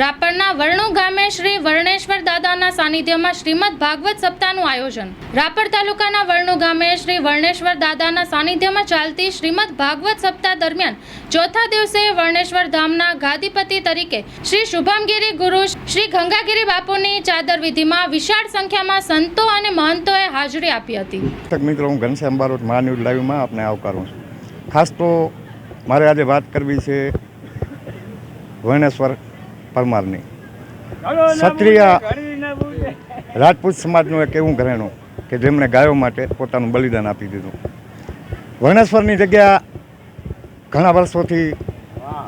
રાપરના વર્ણુ ગામે શ્રી વર્ણેશ્વર દાદાના સાનિધ્યમાં શ્રીમદ ભાગવત સપ્તાહનું આયોજન. રાપર તાલુકાના વર્ણુ ગામે શ્રી વર્ણેશ્વર દાદાના સાનિધ્યમાં ચાલતી શ્રીમદ ભાગવત સપ્તાહ દરમિયાન ચોથા દિવસે વર્ણેશ્વર ધામના ગાદીપતિ તરીકે શ્રી શુભમગીરી ગુરુ શ્રી ગંગાગીરી બાપુની ચાદર વિધિમાં વિશાળ સંખ્યામાં સંતો અને મહંતોએ હાજરી આપી હતી. મિત્રો, હું ઘનશ્યામ બારોટ મહાન્યૂઝ લાઈવમાં આપને આવકારું છું. ખાસ તો મારે આજે વાત કરવી છે વર્ણેશ્વર પરમારની. ક્ષત્રિય રાજપૂત સમાજનું એક એવું ઘરેણું કે જેમણે ગાયો માટે પોતાનું બલિદાન આપી દીધું. વર્ણેશ્વરની જગ્યા ઘણા વર્ષોથી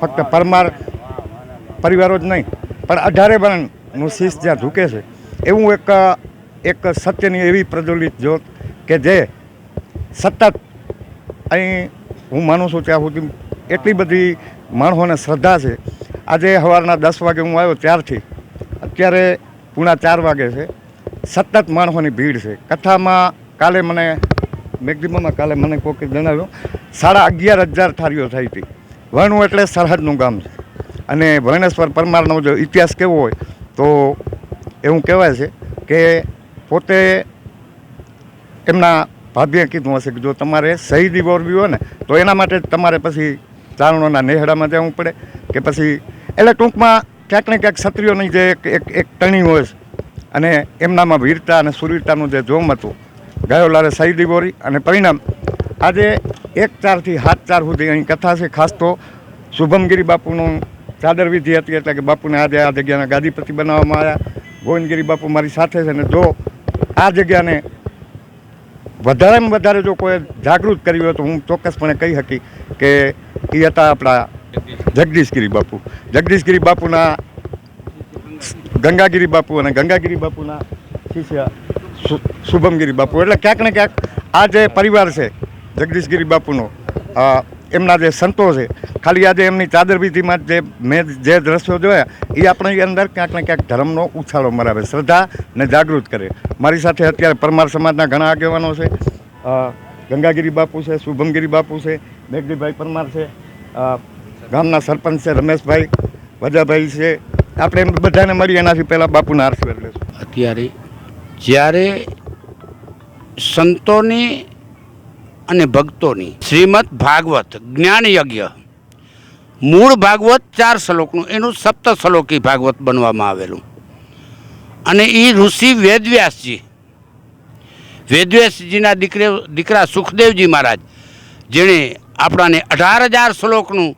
ફક્ત પરમાર પરિવારો જ નહીં પણ અઢારે વર્ણનું શીશ જ્યાં ઝૂકે છે એવું એક એક સત્યની એવી પ્રજ્વલિત જ્યોત કે જે સતત અહીં હું માનું છું ત્યાં સુધી એટલી બધી માણસોને શ્રદ્ધા છે આજે સવારના દસ વાગે હું આવ્યો ત્યારથી. અત્યારે પૂણા ચાર વાગે છે. સતત માણસોની ભીડ છે. કથામાં કાલે મને મેક્ઝિમમમાં કાલે મને કોકે જણાવ્યું, સાડા અગિયાર હજાર થારીઓ થઈ હતી. વર્ણું એટલે સરહદનું ગામ છે. અને વર્ણેશ્વર પરમારનો જો ઇતિહાસ કેવો હોય, તો એવું કહેવાય છે કે પોતે એમના ભાભીએ કીધું હશે કે જો તમારે શહીદી વોરવી હોય ને, તો એના માટે તમારે પછી ચારણોના નેહડામાં જવું પડે કે પછી એટલે ટૂંકમાં ક્યાંક ને ક્યાંક ક્ષત્રિયોની જે એક એક એક ટણી હોય છે, અને એમનામાં વીરતા અને સુરવીરતાનું જે જોમ હતું, ગાયો લારે શહીદી બોરી, અને પરિણામ આજે એક ચારથી સાત ચાર સુધી અહીં કથા છે, ખાસ તો શુભમગીરી બાપુનું ચાદર વિધિ હતી, એટલે કે બાપુને આજે આ જગ્યાના ગાદીપતિ બનાવવામાં આવ્યા. ગોવિંદગીરી બાપુ મારી સાથે છે ને જો આ જગ્યાને વધારેમાં વધારે જો કોઈ જાગૃત કર્યું હોય તો હું ચોક્કસપણે કહી શકી કે એ હતા આપણા જગદીશગીરી બાપુ. જગદીશગીરી બાપુના ગંગાગીરી બાપુ અને ગંગાગીરી બાપુના શિષ્ય શુભમગીરી બાપુ. એટલે ક્યાંક ને ક્યાંક આ જે પરિવાર છે, જગદીશગીરી બાપુનો એમના જે સંતો છે, ખાલી આજે એમની ચાદરવિધિમાં જ મેં જે દ્રશ્યો જોયા, એ આપણી અંદર ક્યાંક ને ક્યાંક ધર્મનો ઉછાળો મરાવે, શ્રદ્ધા ને જાગૃત કરે. મારી સાથે અત્યારે પરમાર સમાજના ઘણા આગેવાનો છે ગંગાગીરી બાપુ છે, શુભમગીરી બાપુ છે મેઘદીભાઈ પરમાર છે ગામના સરપંચ છે, રમેશભાઈ વજાભાઈ છે. આપણે એમ બધાને મળી એનાથી પહેલાં બાપુના આશીર્વાદ લેશું અત્યારે જ્યારે સંતોની અને ભક્તોની શ્રીમદ ભાગવત જ્ઞાન યજ્ઞ મૂળ ભાગવત ચાર શ્લોકનું, એનું સપ્ત શ્લોકી ભાગવત બનવામાં આવેલું. અને એ ઋષિ વેદવ્યાસજી, વેદવ્યાસજીના દીકરે, દીકરા સુખદેવજી મહારાજ, જેણે આપણાને અઢાર હજાર શ્લોકનું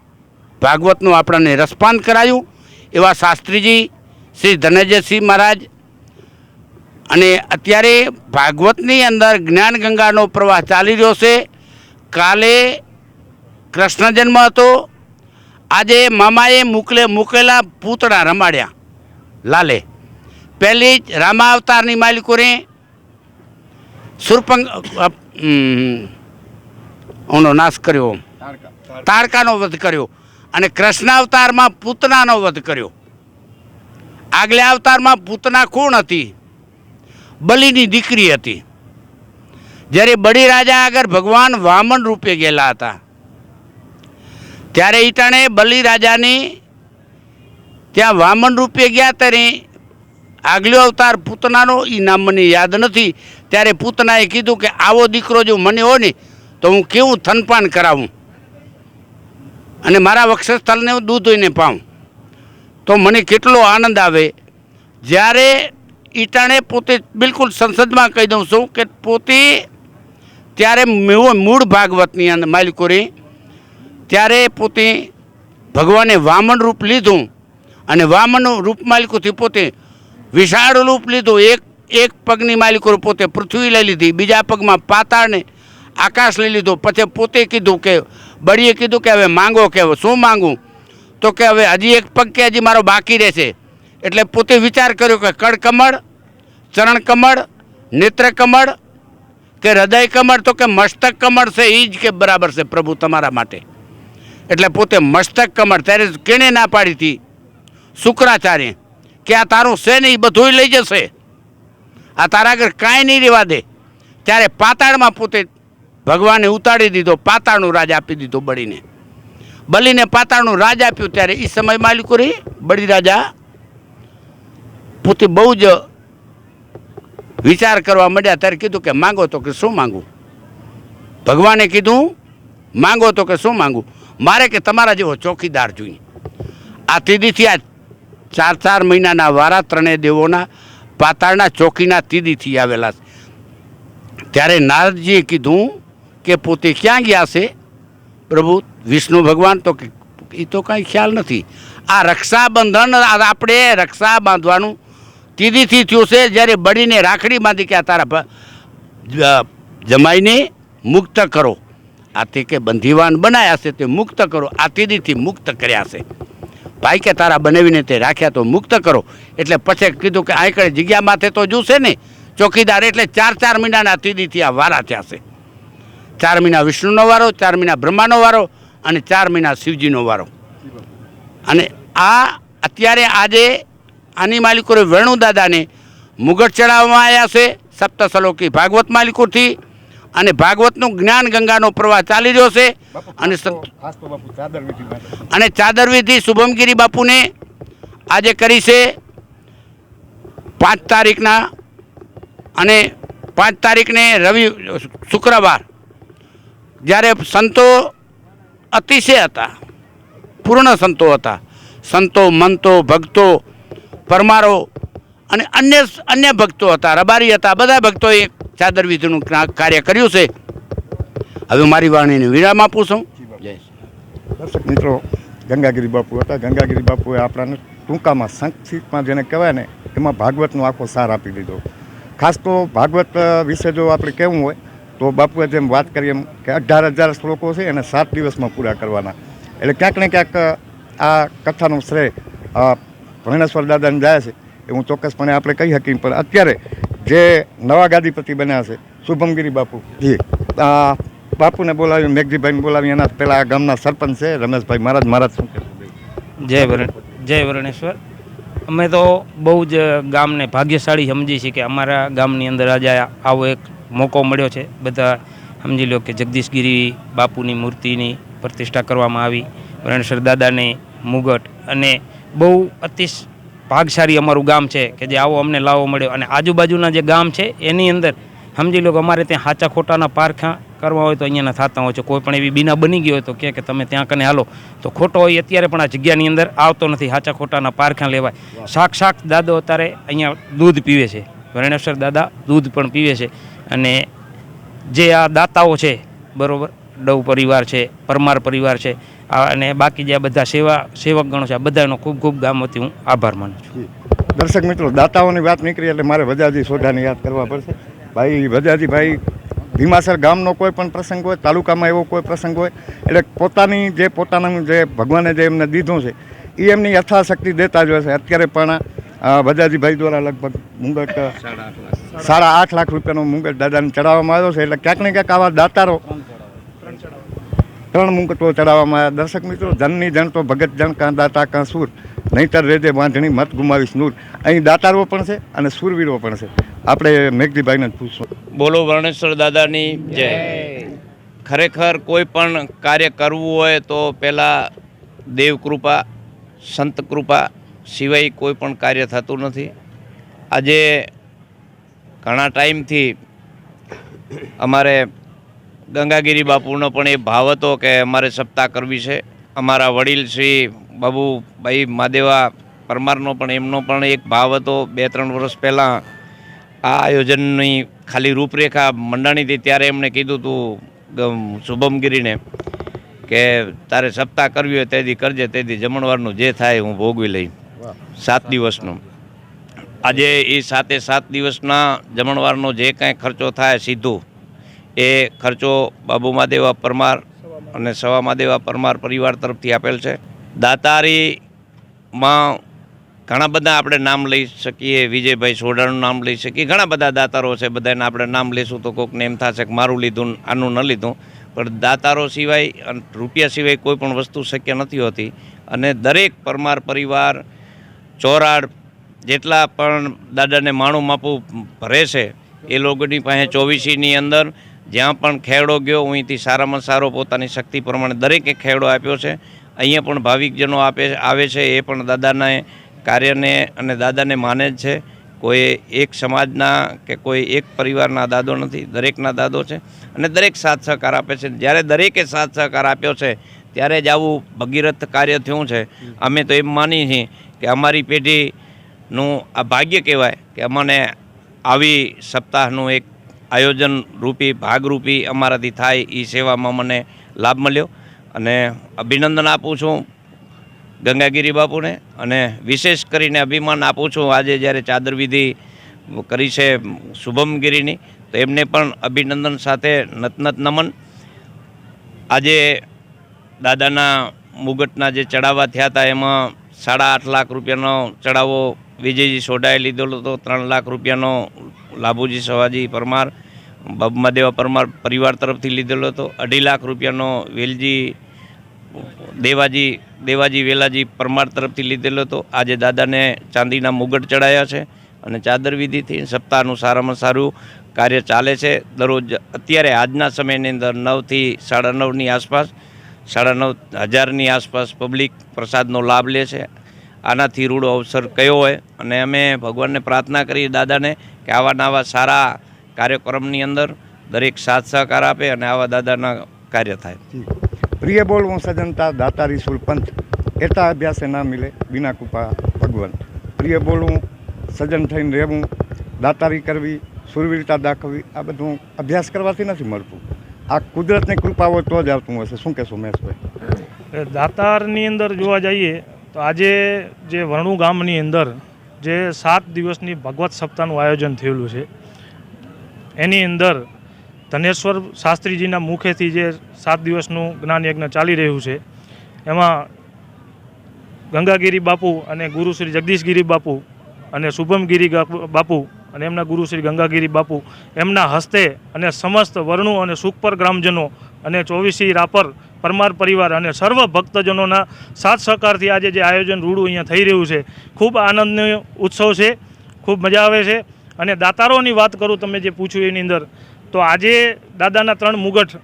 ભાગવતનું આપણને રસપાન કરાયું એવા શાસ્ત્રીજી શ્રી ધનંજયસિંહ મહારાજ. અને અત્યારે ભાગવતની અંદર જ્ઞાન ગંગાનો પ્રવાહ ચાલી રહ્યો છે. કાલે કૃષ્ણ જન્મ હતો. આજે મામાએ મૂકલે મૂકેલા પૂતળા રમાડ્યા. લાલે. પહેલી જ રામા અવતારની માલિકોને સુરપંગ ઓનો નાશ કર્યો. તારકાનો વધ કર્યો. અને કૃષ્ણ અવતારમાં પૂતનાનો વધ કર્યો. આગલા અવતારમાં પૂતના કોણ હતી? બલિની દીકરી હતી. જ્યારે બળી રાજા આગળ ભગવાન વામન રૂપે ગયેલા હતા. ત્યારે ઈટાણે બલિ રાજાની ત્યાં વામન રૂપે ગયા ત્યારે આગલો અવતાર પૂતનાનો એ નામ મને યાદ નથી. ત્યારે પૂતનાએ કીધું કે, આવો દીકરો જો મને હોય ને તો હું કેવું થનપાન કરાવું? અને મારા વક્ષસ્થળને હું દૂધ ધોઈને પાઉં. તો મને કેટલો આનંદ આવે. જ્યારે ઈટાણે પોતે બિલકુલ સંસદમાં કહી દઉં છું કે પોતે ત્યારે મૂળ ભાગવતની અંદર માલિકોરી ત્યારે પોતે ભગવાને વામન રૂપ લીધું અને વામન રૂપ માલિકોથી પોતે વિશાળ રૂપ લીધું. એક એક પગની માલિકો પોતે પૃથ્વી લઈ લીધી, બીજા પગમાં પાતાળને આકાશ લઈ લીધો. પછી પોતે કીધું કે બળીએ કીધું કે હવે માંગો કે હવે શું માંગું? તો કે હવે હજી એક પગ કે હજી મારો બાકી રહેશે. એટલે પોતે વિચાર કર્યો કે કડકમળ ચરણ કમળ, નેત્ર કમળ, કે હૃદય કમળ તો કે મસ્તક કમળ છે એ જ કે બરાબર છે પ્રભુ તમારા માટે. એટલે પોતે મસ્તક કમળ, ત્યારે કેણે ના પાડી હતી? શુક્રાચાર્ય, કે આ તારું છે ને એ બધુંય લઈ જશે? આ તારા આગળ કાંઈ નહીં રહેવા દે. ત્યારે પાતાળમાં પોતે ભગવાને ઉતાડી દીધો, પાતાળનું રાજ આપી દીધો બળીને. બલીને પાતાળનું રાજ આપ્યું ત્યારે એ સમય માલિકો રહી બળી રાજા પોતે બહુ જ વિચાર કરવા માંડ્યા, ત્યારે કીધું કે માંગો તો કે શું માંગું? ભગવાને કીધું, માંગો તો કે શું માંગું? મારે કે તમારા જેવો ચોકીદાર જોઈએ. આ તીદીથી આ ચાર ચાર મહિનાના વારા ત્રણેય દેવોના પાતાળના ચોકીના તીદીથી આવેલા છે. ત્યારે નારદજીએ કીધું કે પોતે ક્યાં ગયા છે? પ્રભુ, વિષ્ણુ ભગવાન તો એ તો કાંઈ ખ્યાલ નથી. આ રક્ષાબંધન આપણે રક્ષા બાંધવાનું તીદીથી થયું છે, જ્યારે બળીને રાખડી બાંધી કે આ તારા જમાઈને મુક્ત કરો. આ તે કે બંધીવાન બનાયા છે, તે મુક્ત કરો. આ તીદીથી મુક્ત કર્યા છે. ભાઈ કે તારા બનાવીને તે રાખ્યા તો મુક્ત કરો. એટલે પછી કીધું કે આંકડે જગ્યા માથે તો જોશે ને? ચોકીદાર એટલે ચાર ચાર મહિનાના તીદીથી આ વારા થયા છે. ચાર મહિના વિષ્ણુનો વારો ચાર મહિના બ્રહ્માનો વારો અને ચાર મહિના શિવજીનો વારો. અને આ અત્યારે આજે આની માલિકોએ વેણુ દાદાને મુગટ ચડાવવામાં આવ્યા છે સપ્તસલોકી ભાગવત માલિકોથી. અને ભાગવતનું જ્ઞાન ગંગાનો પ્રવાહ ચાલી રહ્યો છે અને અને ચાદરવિધિ શુભમગીરી બાપુને આજે કરી છે. પાંચ તારીખના અને પાંચ તારીખને રવિ શુક્રવાર. જ્યારે સંતો અતિશય હતા પૂર્ણ સંતો હતા. સંતો મંતો ભક્તો પરમારો અને અન્ય અન્ય ભક્તો હતા રબારી હતા બધા ભક્તોએ ચાદર વિધિનું કાર્ય કર્યું છે. હવે મારી વાણીને વિરામ આપું છું. જય દર્શક મિત્રો ગંગાગીરી બાપુ હતા. ગંગાગીરી બાપુએ આપણાને ટૂંકામાં સંક્ષિપ્તમાં જેને કહેવાય ને એમાં ભાગવતનો આખો સાર આપી દીધો. ખાસ તો ભાગવત વિશે જો આપણે કહેવું હોય તો બાપુએ જેમ વાત કરી એમ કે અઢાર હજાર શ્લોકો છે એને સાત દિવસમાં પૂરા કરવાના. એટલે ક્યાંક ને ક્યાંક આ કથાનો શ્રેય ભણેશ્વર દાદાને જાય છે. એ હું ચોક્કસપણે આપણે કહી શકીએ પણ અત્યારે જે નવા ગાદીપતિ બન્યા છે શુભમગીરી બાપુ. જી. બાપુને બોલાવી મેઘજીભાઈને બોલાવી એના પહેલાં આ ગામના સરપંચ છે રમેશભાઈ મહારાજ. મહારાજ શું જય વરણ જય વરણેશ્વર. અમે તો બહુ જ ગામને ભાગ્યશાળી સમજી છીએ કે અમારા ગામની અંદર આજે આવો એક મોકો મળ્યો છે. બધા સમજી લો કે જગદીશગીરી બાપુની મૂર્તિની પ્રતિષ્ઠા કરવામાં આવી. વરણેશ્વર દાદાને મુગટ અને બહુ અતિશ ભાગશાળી અમારું ગામ છે કે જે આવો અમને લાવો મળ્યો. અને આજુબાજુના જે ગામ છે એની અંદર સમજી લો કે અમારે ત્યાં સાચા ખોટાના પારખા કરવા હોય તો અહીંયાના થતા હોય છે. કોઈ પણ એવી બીના બની ગઈ હોય તો કહે કે તમે ત્યાં કને હાલો. તો ખોટો હોય અત્યારે પણ આ જગ્યાની અંદર આવતો નથી. સાચા ખોટાના પારખા લેવાય. સાક્ષાત દાદો અત્યારે અહીંયા દૂધ પીવે છે. વર્ણેશ્વર દાદા દૂધ પણ પીવે છે. અને જે આ દાતાઓ છે, બરાબર ડવ પરિવાર છે, પરમાર પરિવાર છે અને બાકી જે આ બધા સેવા સેવક ગણો છે, આ બધાનો ખૂબ ખૂબ ગામ વતી હું આભાર માનું છું. દર્શક મિત્રો, દાતાઓની વાત નીકળી એટલે મારે વજાજી સોઢાને યાદ કરવા પડશે. ભાઈ વજાજી ભાઈ, ભીમાસર ગામનો કોઈ પણ પ્રસંગ હોય, તાલુકામાં એવો કોઈ પ્રસંગ હોય, એટલે પોતાની જે પોતાનું જે ભગવાને જે એમને દીધું છે એ એમની યથાશક્તિ દેતા જ હોય છે. અત્યારે પણ અ, વજાજીભાઈ દ્વારા લગભગ મુંગટ સાડા આઠ લાખ રૂપિયાનો મુંગટ દાદાને ચડાવવામાં આવ્યો છે. એટલે ક્યાંક ને ક્યાંક આવા દાતારો ત્રણ મુંગટો ચડાવવામાં આવ્યા. દર્શક મિત્રો જનની જણ તો ભગત જણ કાં દાતા કાં સૂર. નહીંતર રેજે બાંધણી મત ગુમાવીશ નૂર. અહીં દાતારો પણ છે અને સૂરવીરો પણ છે. આપણે મેઘજીભાઈને જ પૂછશું. બોલો વર્ણેશ્વર દાદાની જય. ખરેખર કોઈ પણ કાર્ય કરવું હોય તો પહેલાં દેવ કૃપા સંત કૃપા સિવાય કોઈ પણ કાર્ય થતું નથી. આજે ઘણા ટાઈમથી અમારે ગંગાગીરી બાપુનો પણ એ ભાવ હતો કે અમારે સપ્તાહ કરવી છે. અમારા વડીલ શ્રી બાબુભાઈ મહાદેવા પરમારનો પણ એમનો પણ એક ભાવ હતો બે ત્રણ વર્ષ પહેલાં. આ આયોજનની ખાલી રૂપરેખા મંડાણી હતી ત્યારે એમણે કીધું હતું શુભમગીરીને કે તારે સપ્તાહ કરવી હોય તેથી કરજે તેથી જમણવારનું જે થાય હું ભોગવી લઈ સાત દિવસનું. આજે એ સાતે સાત દિવસના જમણવારનો જે કાંઈ ખર્ચો થાય સીધો, એ ખર્ચો બાબુ મહાદેવા પરમાર અને સવા મહાદેવા પરમાર પરિવાર તરફથી આપેલ છે. દાતારીમાં ઘણા બધા આપણે નામ લઈ શકીએ, વિજયભાઈ સોઢાનું નામ લઈ શકીએ. ઘણા બધા દાતારો છે, બધાને આપણે નામ લઈશું તો કોઈકને એમ થશે કે મારું લીધું, આનું ન લીધું. પણ દાતારો સિવાય અને રૂપિયા સિવાય કોઈ પણ વસ્તુ શક્ય નથી હોતી. અને દરેક પરમાર પરિવાર ચોરાડ જેટલા પણ દાદાને માણું માપું ભરે છે, એ લોકોની પાસે ચોવીસીની અંદર જ્યાં પણ ખેડો ગયો અહીંથી સારામાં સારો પોતાની શક્તિ પ્રમાણે દરેકે ખેડો આપ્યો છે. અહીંયા પણ ભાવિકજનો આપે, આવે છે, એ પણ દાદાને કાર્યને અને દાદાને માને જ છે. કોઈ એક સમાજના કે કોઈ એક પરિવારના દાદો નથી, દરેકના દાદો છે અને દરેક સાથ સહકાર આપે છે. જ્યારે દરેકે સાથ સહકાર આપ્યો છે, ત્યારે જ આવું ભગીરથ કાર્ય થયું છે. અમે તો એમ માની છીએ કે અમારી પેઢીનું આ ભાગ્ય કહેવાય કે અમને આવી સપ્તાહનું એક આયોજન રૂપી ભાગરૂપી અમારાથી થાય એ સેવામાં મને લાભ મળ્યો. અને અભિનંદન આપું છું ગંગાગીરી બાપુને અને વિશેષ કરીને અભિમાન આપું છું આજે જ્યારે ચાદર વિધિ કરી છે શુભમગીરીની, તો એમને પણ અભિનંદન સાથે નતનત નમન. આજે દાદાના મુગટના જે ચડાવવા થયા હતા, એમાં સાડા આઠ લાખ રૂપિયાનો ચડાવો, વિજયજી સોઢાએ લીધેલો હતો, ત્રણ લાખ રૂપિયાનો લાભુજી સવાજી પરમાર બબમાદેવા પરમાર પરિવાર તરફથી લીધેલો હતો, અઢી લાખ રૂપિયાનો વેલજી, દેવાજી દેવાજી વેલાજી પરમાર તરફથી લીધેલો હતો. આજે દાદાને ચાંદીના મુગટ ચડાયા છે અને ચાદર વિધિથી સપ્તાહનું સારામાં સારું કાર્ય ચાલે છે. દરરોજ અત્યારે આજના સમયની અંદર નવથી સાડા નવની આસપાસ સાડા નવ હજારની આસપાસ પબ્લિક પ્રસાદનો લાભ લે છે. આનાથી રૂડો અવસર કયો હોય અને અમે ભગવાનને પ્રાર્થના કરીએ દાદાને કે આવા નવા સારા કાર્યક્રમની અંદર દરેક સાથ સહકાર આપે અને આવા દાદાના કાર્ય થાય. પ્રિય બોલવું સજનતા દાતારી સુરપંથ એતા અભ્યાસે ના મિલે બિના કૃપા ભગવાન પ્રિય બોલવું સજન થઈને રહેવું, દાતારી કરવી, સુરવીરતા દાખવવી, આ બધું અભ્યાસ કરવાથી નથી મળતું. આ કુદરતની કૃપા હોય તો જ આવતું હશે શું કહેશો મહેશભાઈ દાતારની અંદર જોવા જઈએ તો આજે જે વરણુ ગામની અંદર જે સાત દિવસની ભગવત સપ્તાહનું આયોજન થયેલું છે, એની અંદર ધનેશ્વર શાસ્ત્રીજીના મુખેથી જે સાત દિવસનું જ્ઞાન યજ્ઞ ચાલી રહ્યું છે, એમાં ગંગાગીરી બાપુ અને ગુરુ શ્રી જગદીશગીરી બાપુ અને શુભમગીરી બાપુ અને એમના ગુરુ શ્રી ગંગાગીરી બાપુ એમના હસ્તે અને સમસ્ત વર્ણુ અને સુખપર ગ્રામજનો અને ચોવીસી રાપર પરમાર પરિવાર અને સર્વ ભક્તજનોના સાથ સહકારથી આજે જે આયોજન રૂડું અહીંયા થઈ રહ્યું છે, ખૂબ આનંદનો ઉત્સવ છે, ખૂબ મજા આવે છે. અને દાતારોની વાત કરું તમે જે પૂછ્યું એની અંદર, તો આજે દાદાના ત્રણ મુગટ,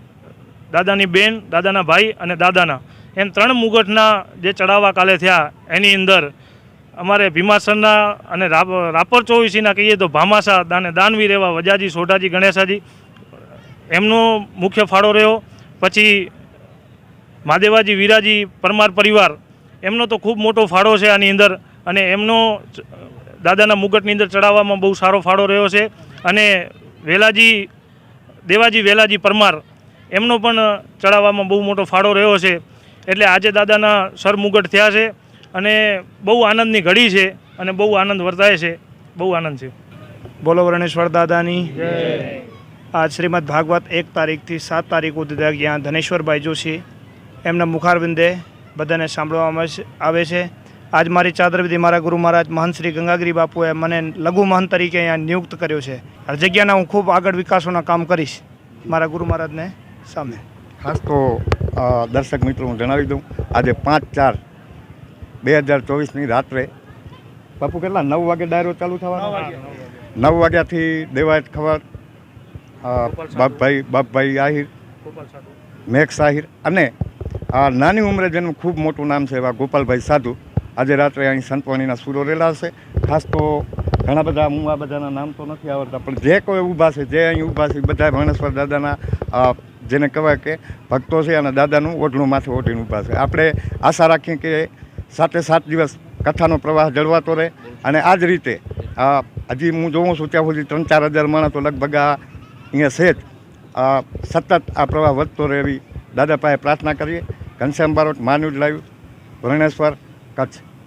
દાદાની બેન, દાદાના ભાઈ અને દાદાના. એમ ત્રણ મુગટના જે ચડાવવા કાલે થયા એની અંદર અમારે ભીમાસરના અને રાપ- રાપર ચોવીસીના કહીએ તો ભામાસા, દાને દાનવીર એવા વજાજી, સોઢાજી, ગણેશાજી, એમનો મુખ્ય ફાળો રહ્યો. પછી મહાદેવાજી, વીરાજી, પરમાર પરિવાર, એમનો તો ખૂબ મોટો ફાળો છે આની અંદર. અને એમનો દાદાના મુગટની અંદર ચડાવવામાં બહુ સારો ફાળો રહ્યો છે. અને વેલાજી, દેવાજી, વેલાજી પરમાર, એમનો પણ ચડાવવામાં બહુ મોટો ફાળો રહ્યો છે. એટલે આજે દાદાના સરમુગટ થયા છે. અને બહુ આનંદની ઘડી છે અને બહુ આનંદ વર્તાય છે. બહુ આનંદ છે. બોલો વર્ણેશ્વર દાદાની. આજ શ્રીમદ ભાગવત એક તારીખથી સાત તારીખ સુધી ત્યાં ધનેશ્વરભાઈ જોશી એમના મુખારવિંદે બધાને સાંભળવામાં આવે છે- આજ મારી ચાદરવિધિ મારા ગુરુ મહારાજ મહંત શ્રી ગંગાગીરી બાપુએ મને લઘુ મહંત તરીકે અહીંયા નિયુક્ત કર્યો છે. આ જગ્યાના હું ખૂબ આગળ વિકાસોના કામ કરીશ મારા ગુરુ મહારાજને સામે. ખાસ તો દર્શક મિત્રો હું જણાવી દઉં. આજે પાંચ ચાર બે હજાર ચોવીસની રાત્રે. બાપુ કેટલા? નવ વાગે ડાયરો ચાલુ થવાનો? નવ વાગ્યાથી દેવાયત ખબર બાપભાઈ બાપભાઈ આહિર મેઘ સાહિર અને આ નાની ઉંમરે જેનું ખૂબ મોટું નામ છે એવા ગોપાલભાઈ સાધુ આજે રાત્રે અહીં સંતવાણીના સુરો રેલા છે ખાસ તો ઘણા બધા હું આ બધાના નામ તો નથી આવડતા પણ જે કોઈ ઊભા છે જે અહીં ઊભા છે બધા ભણેશ્વર દાદાના જેને કહેવાય કે ભક્તો છે અને દાદાનું ઓઢણું માથે ઓઢીને ઊભા છે. આપણે આશા રાખીએ કે સાતે સાત દિવસ કથાનો પ્રવાહ જળવાતો રહે અને આ જ રીતે હજી હું જોઉં છું ત્યાં સુધી ત્રણ ચાર હજાર માણસ તો લગભગ આ અહીંયા છે જ. સતત આ પ્રવાહ વધતો રહે એવી દાદા પાસે પ્રાર્થના કરીએ. ઘનશ્યામ બારોટ માન્યુજ લાઈવ ભરણેશ્વર કચ્છ.